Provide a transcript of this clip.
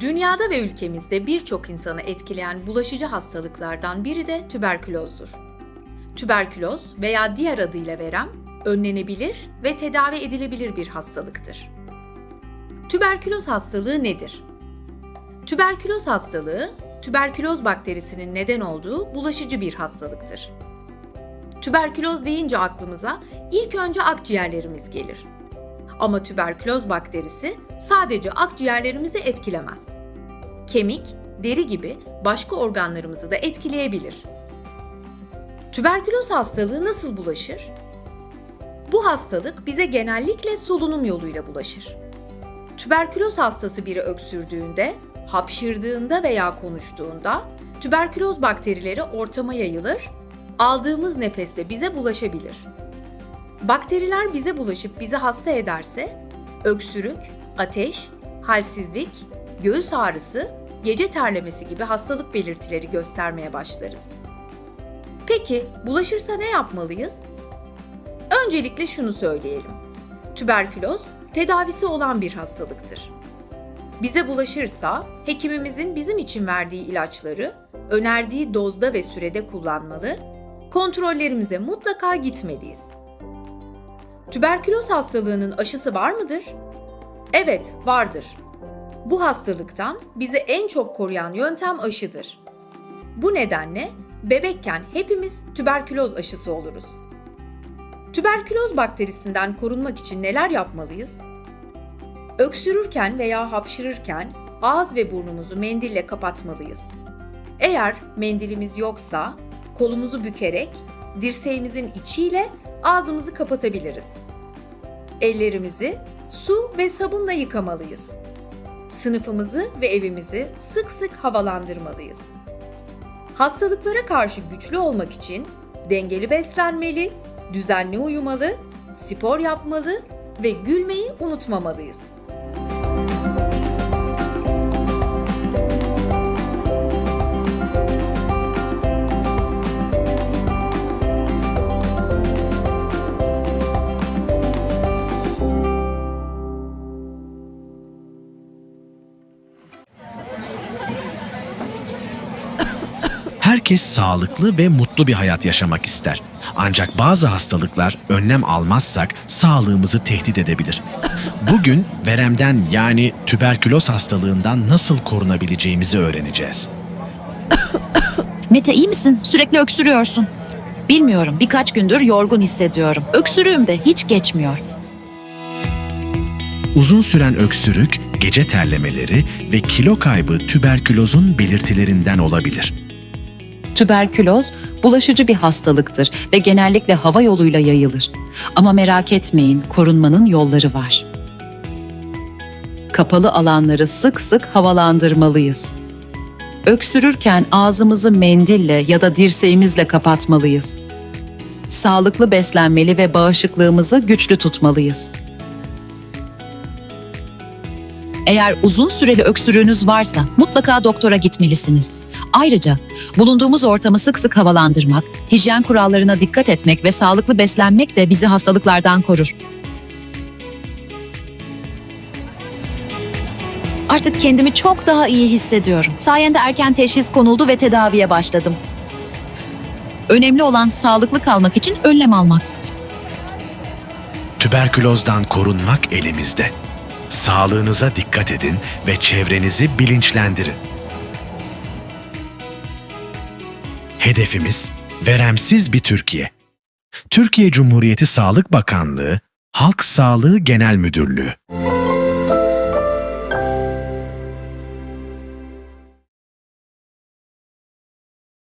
Dünyada ve ülkemizde birçok insanı etkileyen bulaşıcı hastalıklardan biri de tüberkülozdur. Tüberküloz veya diğer adıyla verem, önlenebilir ve tedavi edilebilir bir hastalıktır. Tüberküloz hastalığı nedir? Tüberküloz hastalığı, tüberküloz bakterisinin neden olduğu bulaşıcı bir hastalıktır. Tüberküloz deyince aklımıza ilk önce akciğerlerimiz gelir. Ama tüberküloz bakterisi sadece akciğerlerimizi etkilemez. Kemik, deri gibi başka organlarımızı da etkileyebilir. Tüberküloz hastalığı nasıl bulaşır? Bu hastalık bize genellikle solunum yoluyla bulaşır. Tüberküloz hastası biri öksürdüğünde, hapşırdığında veya konuştuğunda tüberküloz bakterileri ortama yayılır, aldığımız nefeste bize bulaşabilir. Bakteriler bize bulaşıp bizi hasta ederse öksürük, ateş, halsizlik, göğüs ağrısı, gece terlemesi gibi hastalık belirtileri göstermeye başlarız. Peki bulaşırsa ne yapmalıyız? Öncelikle şunu söyleyelim. Tüberküloz tedavisi olan bir hastalıktır. Bize bulaşırsa hekimimizin bizim için verdiği ilaçları önerdiği dozda ve sürede kullanmalı, kontrollerimize mutlaka gitmeliyiz. Tüberküloz hastalığının aşısı var mıdır? Evet, vardır. Bu hastalıktan bizi en çok koruyan yöntem aşıdır. Bu nedenle bebekken hepimiz tüberküloz aşısı oluruz. Tüberküloz bakterisinden korunmak için neler yapmalıyız? Öksürürken veya hapşırırken ağız ve burnumuzu mendille kapatmalıyız. Eğer mendilimiz yoksa kolumuzu bükerek dirseğimizin içiyle ağzımızı kapatabiliriz. Ellerimizi su ve sabunla yıkamalıyız. Sınıfımızı ve evimizi sık sık havalandırmalıyız. Hastalıklara karşı güçlü olmak için dengeli beslenmeli, düzenli uyumalı, spor yapmalı ve gülmeyi unutmamalıyız. Herkes sağlıklı ve mutlu bir hayat yaşamak ister. Ancak bazı hastalıklar önlem almazsak sağlığımızı tehdit edebilir. Bugün veremden yani tüberküloz hastalığından nasıl korunabileceğimizi öğreneceğiz. Mete iyi misin? Sürekli öksürüyorsun. Bilmiyorum birkaç gündür yorgun hissediyorum. Öksürüğüm de hiç geçmiyor. Uzun süren öksürük, gece terlemeleri ve kilo kaybı tüberkülozun belirtilerinden olabilir. Tüberküloz bulaşıcı bir hastalıktır ve genellikle hava yoluyla yayılır. Ama merak etmeyin, korunmanın yolları var. Kapalı alanları sık sık havalandırmalıyız. Öksürürken ağzımızı mendille ya da dirseğimizle kapatmalıyız. Sağlıklı beslenmeli ve bağışıklığımızı güçlü tutmalıyız. Eğer uzun süreli öksürüğünüz varsa mutlaka doktora gitmelisiniz. Ayrıca bulunduğumuz ortamı sık sık havalandırmak, hijyen kurallarına dikkat etmek ve sağlıklı beslenmek de bizi hastalıklardan korur. Artık kendimi çok daha iyi hissediyorum. Sayende erken teşhis konuldu ve tedaviye başladım. Önemli olan sağlıklı kalmak için önlem almak. Tüberkülozdan korunmak elimizde. Sağlığınıza dikkat edin ve çevrenizi bilinçlendirin. Hedefimiz veremsiz bir Türkiye. Türkiye Cumhuriyeti Sağlık Bakanlığı, Halk Sağlığı Genel Müdürlüğü.